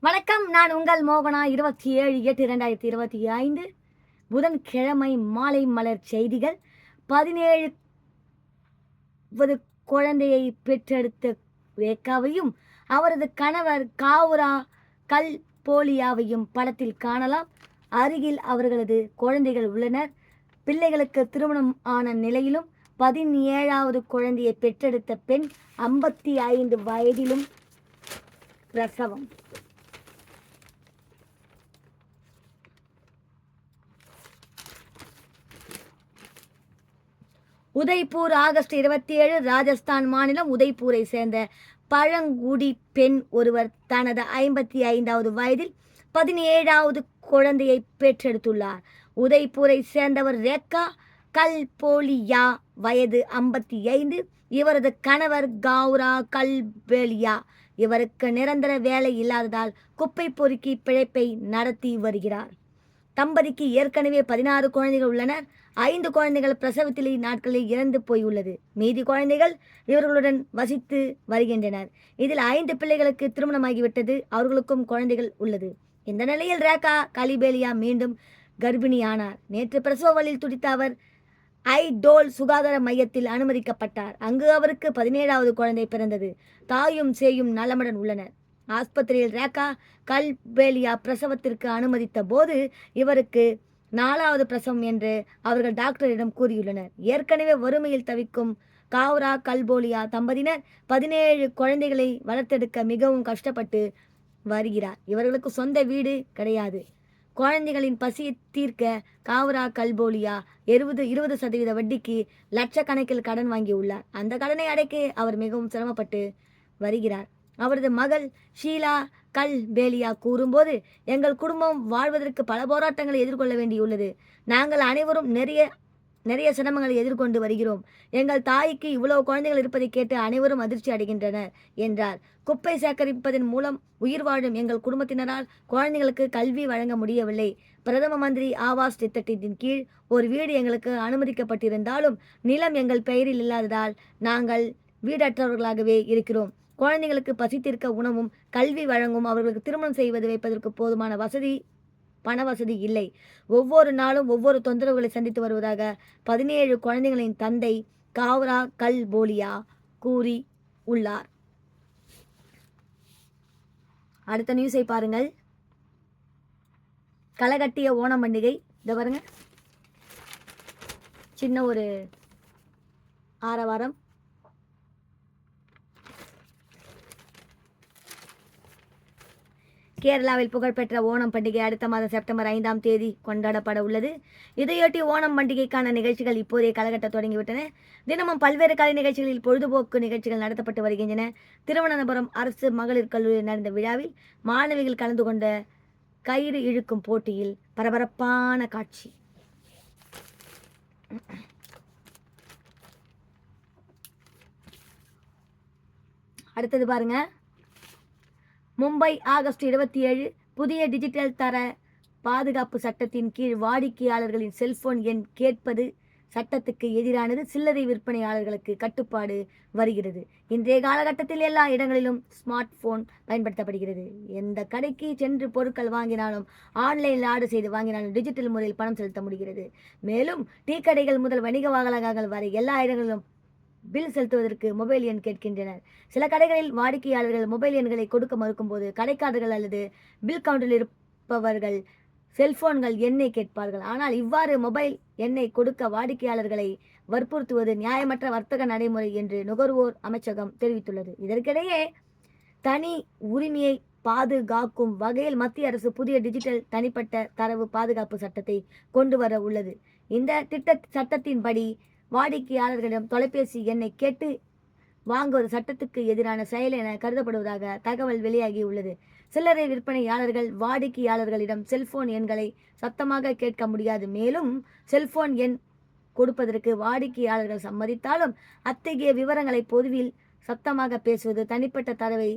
வணக்கம் நான் உங்கள் மோகனா. இருபத்தி ஏழு எட்டு இரண்டாயிரத்தி இருபத்தி ஐந்து. புதன்கிழமை மாலை மலர் செய்திகள். பதினேழு குழந்தையை பெற்றெடுத்த ரேகாவையும் அவரது கணவர் காவுரா கல் போலியாவையும் படத்தில் காணலாம். அருகில் அவர்களது குழந்தைகள் உள்ளனர். பிள்ளைகளுக்கு திருமணம் ஆன நிலையிலும் பதினேழாவது குழந்தையை பெற்றெடுத்த பெண் ஐம்பத்தி ஐந்து வயதிலும் பிரசவம். உதய்பூர் ஆகஸ்ட் இருபத்தி ஏழு ராஜஸ்தான் மாநிலம் உதய்பூரை சேர்ந்த பழங்குடி பெண் ஒருவர் தனது ஐம்பத்தி ஐந்தாவது வயதில் பதினேழாவது குழந்தையை பெற்றெடுத்துள்ளார். உதய்பூரை சேர்ந்தவர் ரேக்கா கல்போலியா வயது ஐம்பத்தி ஐந்து. இவரது கணவர் கௌரா கல்பேலியா. இவருக்கு நிரந்தர வேலை இல்லாததால் குப்பை பொறுக்கி பிழைப்பை நடத்தி வருகிறார். தம்பதிக்கு ஏற்கனவே பதினாறு குழந்தைகள் உள்ளனர். ஐந்து குழந்தைகள் பிரசவத்திலே நாட்களில் இறந்து போயுள்ளது. மீதி குழந்தைகள் இவர்களுடன் வசித்து வருகின்றனர். இதில் ஐந்து பிள்ளைகளுக்கு திருமணமாகிவிட்டது. அவர்களுக்கும் குழந்தைகள் உள்ளது. இந்த நிலையில் ரேகா கலிபேலியா மீண்டும் கர்ப்பிணியானார். நேற்று பிரசவ வழியில் துடித்த அவர் ஐ டோல் சுகாதார மையத்தில் அனுமதிக்கப்பட்டார். அங்கு அவருக்கு பதினேழாவது குழந்தை பிறந்தது. தாயும் சேயும் நலமுடன் உள்ளனர். ஆஸ்பத்திரியில் ரேகா கல்பேலியா பிரசவத்திற்கு அனுமதித்த போது இவருக்கு நாலாவது பிரசவம் என்று அவர்கள் டாக்டரிடம் கூறியுள்ளனர். ஏற்கனவே வறுமையில் தவிக்கும் காவ்ரா கல்போலியா தம்பதியினர் பதினேழு குழந்தைகளை வளர்த்தெடுக்க மிகவும் கஷ்டப்பட்டு வருகிறார். இவர்களுக்கு சொந்த வீடு கிடையாது. குழந்தைகளின் பசியை தீர்க்க காவ்ரா கல்போலியா இருபது இருபது சதவீத வட்டிக்கு லட்சக்கணக்கில் கடன் வாங்கியுள்ளார். அந்த கடனை அடைக்க அவர் மிகவும் சிரமப்பட்டு வருகிறார். அவரது மகள் ஷீலா கல் பேலியா கூறும்போது எங்கள் குடும்பம் வாழ்வதற்கு பல போராட்டங்களை எதிர்கொள்ள வேண்டியுள்ளது. நாங்கள் அனைவரும் நிறைய நிறைய சிரமங்களை எதிர்கொண்டு வருகிறோம். எங்கள் தாய்க்கு இவ்வளவு குழந்தைகள் இருப்பதை கேட்டு அனைவரும் அதிர்ச்சி அடைகின்றனர் என்றார். குப்பை சேகரிப்பதன் மூலம் உயிர் வாழும் எங்கள் குடும்பத்தினரால் குழந்தைகளுக்கு கல்வி வழங்க முடியவில்லை. பிரதம மந்திரி ஆவாஸ் திட்டத்தின் கீழ் ஒரு வீடு எங்களுக்கு அனுமதிக்கப்பட்டிருந்தாலும் நிலம் எங்கள் பெயரில் இல்லாததால் நாங்கள் வீடற்றவர்களாகவே இருக்கிறோம். குழந்தைகளுக்கு பசித்திருக்க உணவும் கல்வி வழங்கும் அவர்களுக்கு திருமணம் செய்வது வைப்பதற்கு போதுமான வசதி பண வசதி இல்லை. ஒவ்வொரு நாளும் ஒவ்வொரு தொந்தரவுகளை சந்தித்து வருவதாக பதினேழு குழந்தைகளின் தந்தை காவ்ரா கல் போலியா கூறி உள்ளார். அடுத்த நியூஸை பாருங்கள். களைகட்டிய ஓணம் பண்டிகை. இதை பாருங்க. சின்ன ஒரு ஆரவாரம். கேரளாவில் புகழ்பெற்ற ஓணம் பண்டிகை அடுத்த மாதம் செப்டம்பர் ஐந்தாம் தேதி கொண்டாடப்பட உள்ளது. இதையொட்டி ஓணம் பண்டிகைக்கான நிகழ்ச்சிகள் இப்போதைய காலகட்டம் தொடங்கிவிட்டன. தினமும் பல்வேறு கலை நிகழ்ச்சிகளில் பொழுதுபோக்கு நிகழ்ச்சிகள் நடத்தப்பட்டு வருகின்றன. திருவனந்தபுரம் அரசு மகளிர் கல்லூரியில் நடந்த விழாவில் மாணவிகள் கலந்து கொண்ட கயிறு இழுக்கும் போட்டியில் பரபரப்பான காட்சி. அடுத்தது பாருங்கள் மும்பை ஆகஸ்ட் இருபத்தி ஏழு புதிய டிஜிட்டல் தர பாதுகாப்பு சட்டத்தின் கீழ் வாடிக்கையாளர்களின் செல்போன் எண் கேட்பது சட்டத்துக்கு எதிரானது சில்லறை விற்பனையாளர்களுக்கு கட்டுப்பாடு வருகிறது. இன்றைய காலகட்டத்தில் எல்லா இடங்களிலும் ஸ்மார்ட் போன் பயன்படுத்தப்படுகிறது. எந்த கடைக்கு சென்று பொருட்கள் வாங்கினாலும் ஆன்லைனில் ஆர்டர் செய்து வாங்கினாலும் டிஜிட்டல் முறையில் பணம் செலுத்த முடிகிறது. மேலும் டீ கடைகள் முதல் வணிக வாகனங்கள் வரை எல்லா இடங்களிலும் பில் செலுத்துவதற்கு மொபைல் எண் கேட்கின்றனர். சில கடைகளில் வாடிக்கையாளர்கள் மொபைல் எண்களை கொடுக்க மறுக்கும்போது கடைக்காரர்கள் அல்லது பில் கவுண்டரில் இருப்பவர்கள் செல்போன்கள் எண்ணை கேட்பார்கள். ஆனால் இவ்வாறு மொபைல் எண்ணை கொடுக்க வாடிக்கையாளர்களை வற்புறுத்துவது நியாயமற்ற வர்த்தக நடைமுறை என்று நுகர்வோர் அமைச்சகம் தெரிவித்துள்ளது. இதற்கிடையே தனி உரிமையை பாதுகாக்கும் வகையில் மத்திய அரசு புதிய டிஜிட்டல் தனிப்பட்ட தரவு பாதுகாப்பு சட்டத்தை கொண்டு வர உள்ளது. இந்த திட்ட சட்டத்தின்படி வாடிக்கையாளர்களிடம் தொலைபேசி எண்ணை கேட்டு வாங்குவது சட்டத்துக்கு எதிரான செயல் என கருதப்படுவதாக தகவல் வெளியாகி உள்ளது சில்லறை விற்பனையாளர்கள் வாடிக்கையாளர்களிடம் செல்போன் எண்களை சத்தமாக கேட்க முடியாது. மேலும் செல்போன் எண் கொடுப்பதற்கு வாடிக்கையாளர்கள் சம்மதித்தாலும் அத்தகைய விவரங்களை பொதுவில் சத்தமாக பேசுவது தனிப்பட்ட தரவை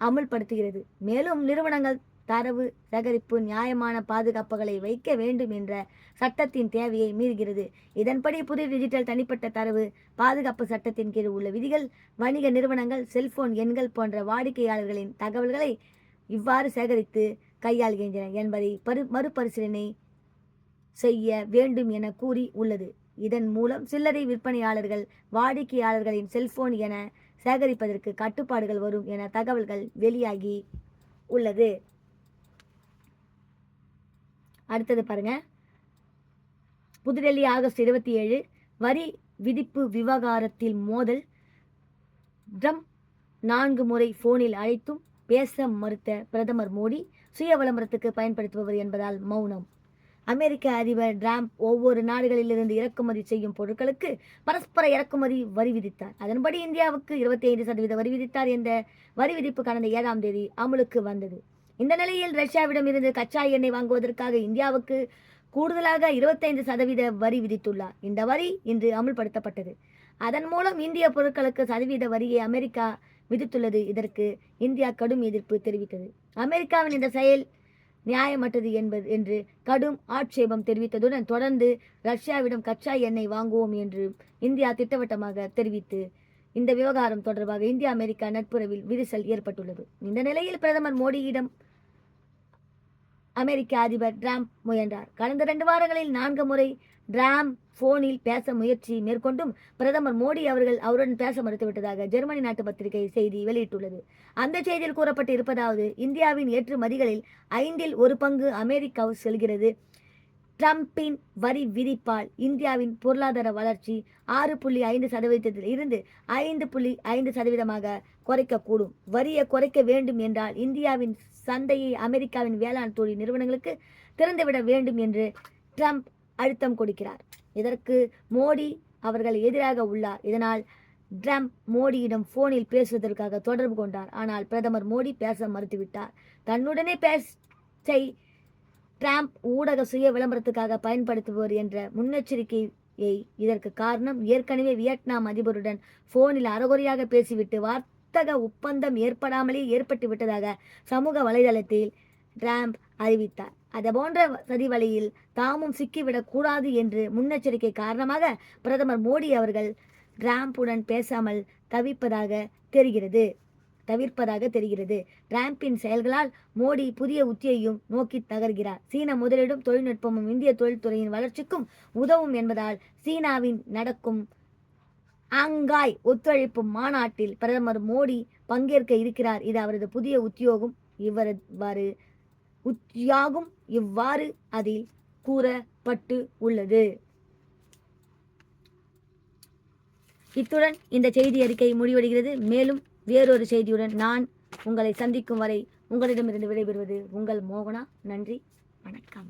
அமுல்படுத்துகிறது. மேலும் நிறுவனங்கள் தரவு சேகரிப்பு நியாயமான பாதுகாப்புகளை வைக்க வேண்டும் என்ற சட்டத்தின் தேவையை மீறுகிறது. இதன்படி புதிய டிஜிட்டல் தனிப்பட்ட தரவு பாதுகாப்பு சட்டத்தின் கீழ் உள்ள விதிகள் வணிக நிறுவனங்கள் செல்போன் எண்கள் போன்ற வாடிக்கையாளர்களின் தகவல்களை இவ்வாறு சேகரித்து கையாளுகின்றன என்பதை பரு மறுபரிசீலனை செய்ய வேண்டும் என கூறி உள்ளது. இதன் மூலம் சில்லறை விற்பனையாளர்கள் வாடிக்கையாளர்களின் செல்போன் என சேகரிப்பதற்கு கட்டுப்பாடுகள் வரும் என தகவல்கள் வெளியாகி உள்ளது. அடுத்தது பாருங்க. புதுடெல்லி ஆகஸ்ட் இருபத்தி ஏழு வரி விதிப்பு விவகாரத்தில் மோதல். ட்ரம்ப் நான்கு முறை போனில் அழைத்தும் பேச மறுத்த பிரதமர் மோடி சுய விளம்பரத்துக்கு பயன்படுத்துபவர் என்பதால் மௌனம். அமெரிக்க அதிபர் டிராம்ப் ஒவ்வொரு நாடுகளிலிருந்து இறக்குமதி செய்யும் பொருட்களுக்கு பரஸ்பர இறக்குமதி வரி விதித்தார். அதன்படி இந்தியாவுக்கு இருபத்தி ஐந்து சதவீத வரி விதித்தார் என்ற வரி விதிப்பு கடந்த ஏழாம் தேதி அமலுக்கு வந்தது. இந்த நிலையில் ரஷ்யாவிடம் இருந்து கச்சா எண்ணெய் வாங்குவதற்காக இந்தியாவுக்கு கூடுதலாக இருபத்தைந்து சதவீத வரி விதித்துள்ளார். இந்த வரி இன்று அமுல்படுத்தப்பட்டது. அதன் மூலம் இந்திய பொருட்களுக்கு சதவீத வரியை அமெரிக்கா விதித்துள்ளது. இதற்கு இந்தியா கடும் எதிர்ப்பு தெரிவித்தது. அமெரிக்காவின் இந்த செயல் நியாயமற்றது என்பது என்று கடும் ஆட்சேபம் தெரிவித்ததுடன் தொடர்ந்து ரஷ்யாவிடம் கச்சா எண்ணெய் வாங்குவோம் என்று இந்தியா திட்டவட்டமாக தெரிவித்து இந்த விவகாரம் தொடர்பாக இந்தியா அமெரிக்கா நட்புறவில் விரிசல் ஏற்பட்டுள்ளது. இந்த நிலையில் பிரதமர் மோடியிடம் அமெரிக்க அதிபர் டிராம்ப் முயன்றார். கடந்த ரெண்டு வாரங்களில் நான்கு முறை டிராம் போனில் பேச முயற்சி மேற்கொண்டும் பிரதமர் மோடி அவர்கள் அவருடன் பேச மறுத்துவிட்டதாக ஜெர்மனி நாட்டு பத்திரிகை செய்தி வெளியிட்டுள்ளது. அந்த செய்தியில் கூறப்பட்டு இருப்பதாவது இந்தியாவின் ஏற்றுமதிகளில் ஐந்தில் ஒரு பங்கு அமெரிக்காவுக்கு செல்கிறது. ட்ரம்பின் வரி விதிப்பால் இந்தியாவின் பொருளாதார வளர்ச்சி ஆறு புள்ளி ஐந்து சதவீதத்தில் இருந்து ஐந்து புள்ளி ஐந்து சதவீதமாக குறைக்கக்கூடும். வரியை குறைக்க வேண்டும் என்றால் இந்தியாவின் சந்தையை அமெரிக்காவின் வேளாண் தொழில் நிறுவனங்களுக்கு திறந்துவிட வேண்டும் என்று ட்ரம்ப் அழுத்தம் கொடுக்கிறார். இதற்கு மோடி அவர்கள் எதிராக உள்ளார். இதனால் ட்ரம்ப் மோடியிடம் போனில் பேசுவதற்காக தொடர்பு கொண்டார். ஆனால் பிரதமர் மோடி பேச மறுத்துவிட்டார். தன்னுடனே பேசை டிராம்ப் ஊடக சுய விளம்பரத்துக்காக பயன்படுத்துபவர் என்ற முன்னெச்சரிக்கையை இதற்கு காரணம். ஏற்கனவே வியட்நாம் அதிபருடன் போனில் அறகுறையாக பேசிவிட்டு வர்த்தக ஒப்பந்தம் ஏற்படாமலே ஏற்பட்டு விட்டதாக சமூக வலைதளத்தில் டிராம்ப் அறிவித்தார். அதுபோன்ற சதி வழியில் தாமும் சிக்கிவிடக்கூடாது என்று முன்னெச்சரிக்கை காரணமாக பிரதமர் மோடி அவர்கள் டிராம்புடன் பேசாமல் தவிப்பதாக தெரிகிறது. தவிர்ப்பதாக தெரிகிறது. டிராம்பின் செயல்களால் மோடி புதிய உத்தியையும் நோக்கி தகர்கிறார். சீன முதலீடும் தொழில்நுட்பமும் இந்திய தொழில்துறையின் வளர்ச்சிக்கும் உதவும் என்பதால் சீனாவின் நடக்கும் ஆங்காய் ஒத்துழைப்பு மாநாட்டில் பிரதமர் மோடி பங்கேற்க இருக்கிறார். இது அவரது புதிய உத்தியோகம். இவரது உத்தியாகும். இவ்வாறு அதில் கூறப்பட்டு உள்ளது. இத்துடன் இந்த செய்தி அறிக்கை முடிவடைகிறது. மேலும் வேறொரு செய்தியுடன் நான் உங்களை சந்திக்கும் வரை உங்களிடமிருந்து விடைபெறுவது உங்கள் மோகனா. நன்றி. வணக்கம்.